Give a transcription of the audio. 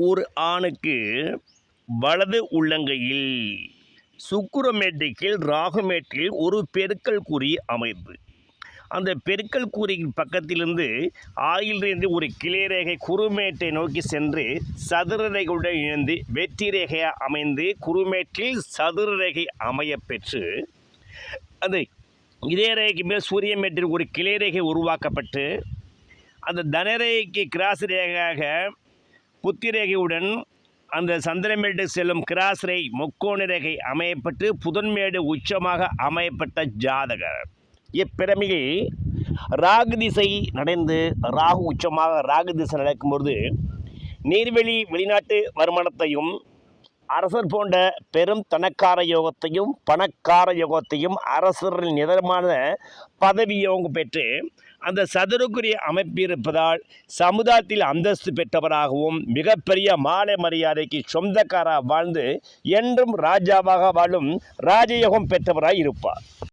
ஒரு ஆணுக்கு வலது உள்ளங்கையில் சுக்குரமேட்டைக்கில் ராகுமேட்டில் ஒரு பெருக்கல் குறி அமைப்பு. அந்த பெருக்கல் கூறியின் பக்கத்திலிருந்து ஆயிலிருந்து ஒரு கிளை ரேகை குறுமேட்டை நோக்கி சென்று சதுர ரேகையுடன் இணைந்து வெற்றி ரேகையாக அமைந்து குறுமேட்டில் சதுர ரேகை அமையப் பெற்று அந்த இதே ரேகைக்கு மேல் சூரியமேட்டில் ஒரு கிளை ரேகை உருவாக்கப்பட்டு அந்த தனரேகைக்கு கிராஸ் ரேகையாக புத்திரேகையுடன் அந்த சந்திரமேடு செல்லும் கிராஸ் முக்கோண ரேகை அமையப்பட்டு புதன்மேடு உச்சமாக அமையப்பட்ட ஜாதகர். இப்பிறமையில் ராகு திசை நடந்து ராகு உச்சமாக ராகு திசை நடக்கும்பொழுது நீர்வெளி வெளிநாட்டு வருமானத்தையும் அரசர் போன்ற பெரும் தனக்கார யோகத்தையும் பணக்கார யோகத்தையும் அரசரின் நிதரமான பதவி யோகம் பெற்று அந்த சதுரக்குரிய அமைப்பிருப்பதால் சமுதாயத்தில் அந்தஸ்து பெற்றவராகவும் மிகப்பெரிய மாலை மரியாதைக்கு சொந்தக்காராக வாழ்ந்து என்றும் ராஜாவாக வாழும் ராஜயோகம் பெற்றவராக இருப்பார்.